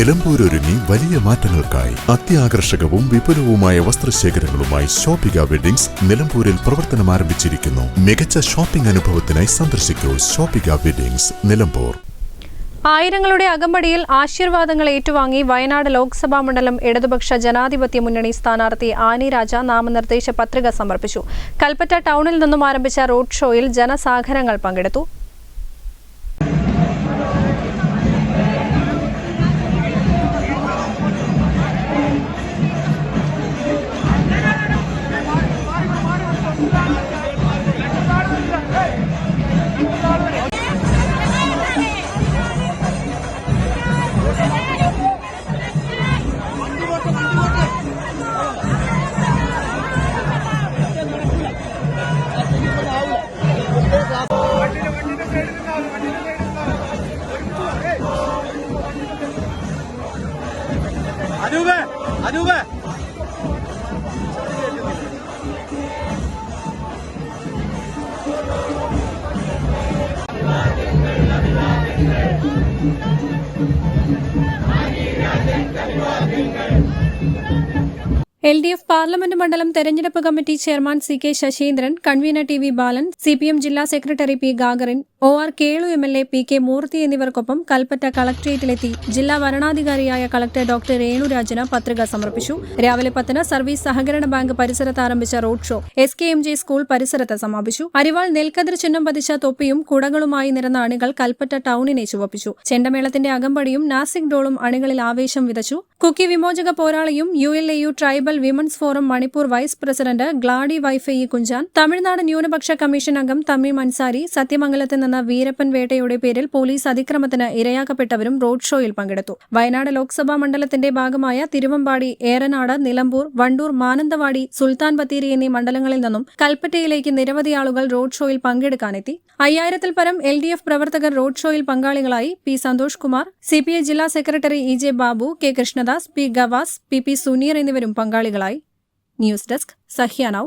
നിലമ്പൂരൊരുങ്ങി വലിയ മാറ്റങ്ങൾക്കായി അത്യാകർഷകവും വിപുലവുമായ വസ്ത്രശേഖരങ്ങളുമായി ഷോപ്പിക വെഡിങ്സ് നിലമ്പൂരിൽ പ്രവർത്തനം ആരംഭിച്ചിരിക്കുന്നു. മികച്ച ഷോപ്പിംഗ് അനുഭവത്തിനായി സന്ദർശിക്കൂ ഷോപ്പിക വെഡിങ്സ് നിലമ്പൂർ. ആയിരങ്ങളുടെ അകമ്പടിയിൽ ആശീർവാദങ്ങൾ ഏറ്റുവാങ്ങി വയനാട് ലോക്സഭാ മണ്ഡലം ഇടതുപക്ഷ ജനാധിപത്യ മുന്നണി സ്ഥാനാർത്ഥി ആനി രാജ നാമനിർദ്ദേശ പത്രിക സമർപ്പിച്ചു. കൽപ്പറ്റ ടൗണിൽ നിന്നും ആരംഭിച്ച റോഡ് ഷോയിൽ ജനസാഗരങ്ങൾ പങ്കെടുത്തു. അനൂപേ. എൽ ഡി എഫ് പാർലമെന്റ് മണ്ഡലം തെരഞ്ഞെടുപ്പ് committee chairman C K Sasheendran convener T V Balan C P M ജില്ലാ secretary P Gagarin O R Kelu M L A P K Moorthy എന്നിവർക്കൊപ്പം കൽപ്പറ്റ കളക്ട്രേറ്റിലെത്തി ജില്ലാ വരണാധികാരിയായ കളക്ടർ ഡോക്ടർ രേണുരാജന് പത്രിക സമർപ്പിച്ചു. രാവിലെ പത്തിന് സർവീസ് സഹകരണ ബാങ്ക് പരിസരത്ത് ആരംഭിച്ച road show S K M J school പരിസരത്ത് സമാപിച്ചു. അരിവാൾ നെൽക്കതിർ ചിഹ്നം പതിച്ച തൊപ്പിയും കുടകളുമായി നിരന്ന അണികൾ കൽപ്പറ്റ ടൗണിനെ ചുവപ്പിച്ചു. ചെണ്ടമേളത്തിന്റെ അകമ്പടിയും നാസിക് ഡോളും അണികളിൽ ആവേശം വിതച്ചു. കുക്കി വിമോചക പോരാളിയും U L A U tribal women's forum Manipur vice president Gladys Vaiphei Kunchan Tamil Nadu ന്യൂനപക്ഷ കമ്മീഷൻ അംഗം തമ്മി അൻസാരി സത്യമംഗലത്ത് നിന്ന് വീരപ്പൻ വേട്ടയുടെ പേരിൽ പോലീസ് അതിക്രമത്തിന് ഇരയാക്കപ്പെട്ടവരും റോഡ് ഷോയിൽ പങ്കെടുത്തു. വയനാട് ലോക്സഭാ മണ്ഡലത്തിന്റെ ഭാഗമായ തിരുവമ്പാടി ഏറനാട് നിലമ്പൂർ വണ്ടൂർ മാനന്തവാടി സുൽത്താൻ ബത്തേരി എന്നീ മണ്ഡലങ്ങളിൽ നിന്നും കൽപ്പറ്റയിലേക്ക് നിരവധി ആളുകൾ റോഡ് ഷോയിൽ പങ്കെടുക്കാനെത്തി. അയ്യായിരത്തിൽ പരം എൽ ഡി എഫ് പ്രവർത്തകർ റോഡ് ഷോയിൽ പങ്കാളികളായി P Santhosh Kumar C P I ജില്ലാ secretary E J Babu K Krishnadas P Gavas P P Suneer എന്നിവരും പങ്കാളികളായി. News desk സഹ്യാനൌ